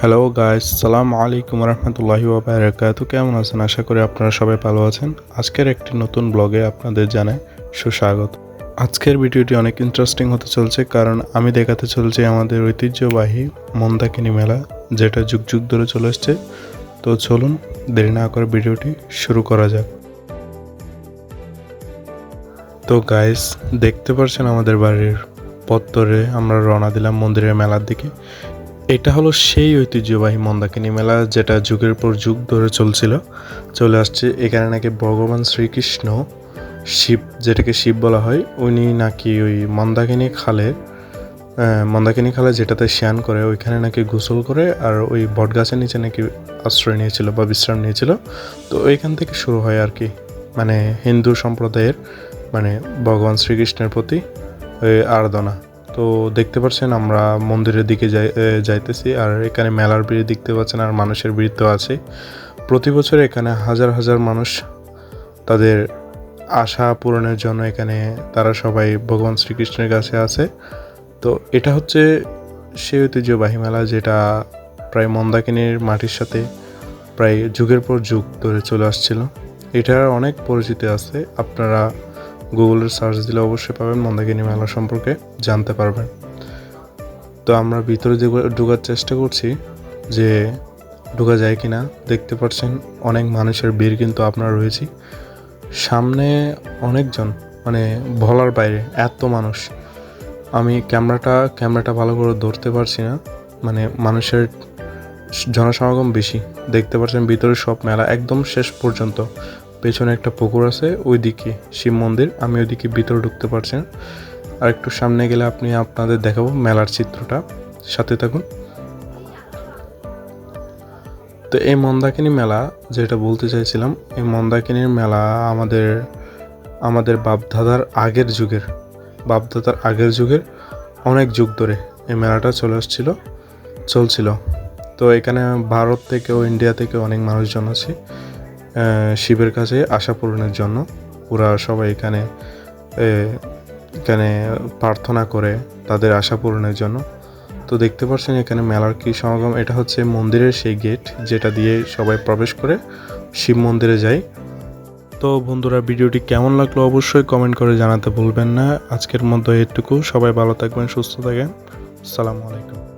Hello guys সালাম আলাইকুম রহমতুল্লাহি ওবরাকাতু কেমন আছেন? আশা করি আপনারা সবাই ভালো আছেন। আজকের একটি নতুন ব্লগে আপনাদের জানাই সুস্বাগত। আজকের ভিডিওটি অনেক ইন্টারেস্টিং হতে চলছে কারণ আমি দেখাতে চলছি আমাদের ঐতিহ্যবাহী মন্দাকিনী মেলা, যেটা যুগ যুগ ধরে চলে এসছে। তো চলুন, দেরি না করে ভিডিওটি শুরু করা যাক। তো গাইস দেখতে পাচ্ছেন আমাদের বাড়ির পত্তরে আমরা রওনা দিলাম মন্দিরের মেলার দিকে। এটা হলো সেই ঐতিহ্যবাহী মন্দাকিনী মেলা, যেটা যুগের পর যুগ ধরে চলছিল। চলে আসছে এখানে নাকি ভগবান শ্রীকৃষ্ণ, শিব, যেটাকে শিব বলা হয়, উনি নাকি ওই মন্দাকিনী খালে মন্দাকিনী খালে যেটাতে স্নান করে, ওইখানে নাকি গোসল করে আর ওই বটগাছের নিচে নাকি আশ্রয় নিয়েছিল বা বিশ্রাম নিয়েছিল। তো ওইখান থেকে শুরু হয় আর কি। মানে হিন্দু সম্প্রদায়ের মানে ভগবান শ্রীকৃষ্ণের প্রতি আরাধনা। তো দেখতে পাচ্ছেন, আমরা মন্দিরের দিকে যাই যাইতেছি। আর এখানে মেলার ভিড় দেখতে পাচ্ছেন, আর মানুষের ভিড় তো আছে। প্রতি বছর এখানে হাজার হাজার মানুষ তাদের আশা পূরণের জন্য এখানে তারা সবাই ভগবান শ্রীকৃষ্ণের কাছে আছে। তো এটা হচ্ছে সেই ঐতিহ্যবাহী মেলা, যেটা প্রায় মন্দাকিনীর মাটির সাথে প্রায় যুগের পর যুগ ধরে চলে আসছিল। এটার অনেক পরিচিতি আছে, আপনারা গুগলের সার্চ দিলে অবশ্যই পাবেন মন্দাকিনী মেলা সম্পর্কে জানতে পারবেন। তো আমরা ভিতরে ঢুকা- ঢোকার চেষ্টা করছি যে ঢোকা যায় কিনা, দেখতে পাচ্ছেন অনেক মানুষের ভিড় কিন্তু আপনারা রয়েছি। সামনে অনেকজন মানে বলার বাইরে এত মানুষ। আমি ক্যামেরাটা ক্যামেরাটা ভালো করে ধরতে পারছি না মানে মানুষের জনসমাগম বেশি। দেখতে পাচ্ছেন ভিতরে সব মেলা একদম শেষ পর্যন্ত। পেছনে একটা পুকুর আছে, ওইদিকে শিব মন্দির, আমি ওইদিকে ভিতরে ঢুকতে পারছি আর একটু সামনে গেলে আপনি আপনাদের দেখাবো মেলার চিত্রটা। সাথে থাকুন। তো এই মন্দাকিনী মেলা, যেটা বলতে চাইছিলাম, এই মন্দাকিনীর মেলা আমাদের আমাদের বাপদাদার আগের যুগের, বাপদাদার আগের যুগের অনেক যুগ ধরে এই মেলাটা চলে আসছিল, চলছিল। তো এখানে ভারত থেকে ও ইন্ডিয়া থেকে অনেক মানুষজন আছে। শিবের কাছে আশা পূরণের জন্য। ওরা সবাই এখানে এখানে প্রার্থনা করে তাদের আশা পূরণের জন্য। তো দেখতে পাচ্ছেন এখানে মেলার কি সমাগম। এটা হচ্ছে মন্দিরের সেই গেট যেটা দিয়ে সবাই প্রবেশ করে শিব মন্দিরে যায়। তো বন্ধুরা, ভিডিওটি কেমন লাগল অবশ্যই কমেন্ট করে জানাতে ভুলবেন না। আজকের মতো এটুকু। সবাই ভালো থাকবেন, সুস্থ থাকেন। আসসালামু আলাইকুম।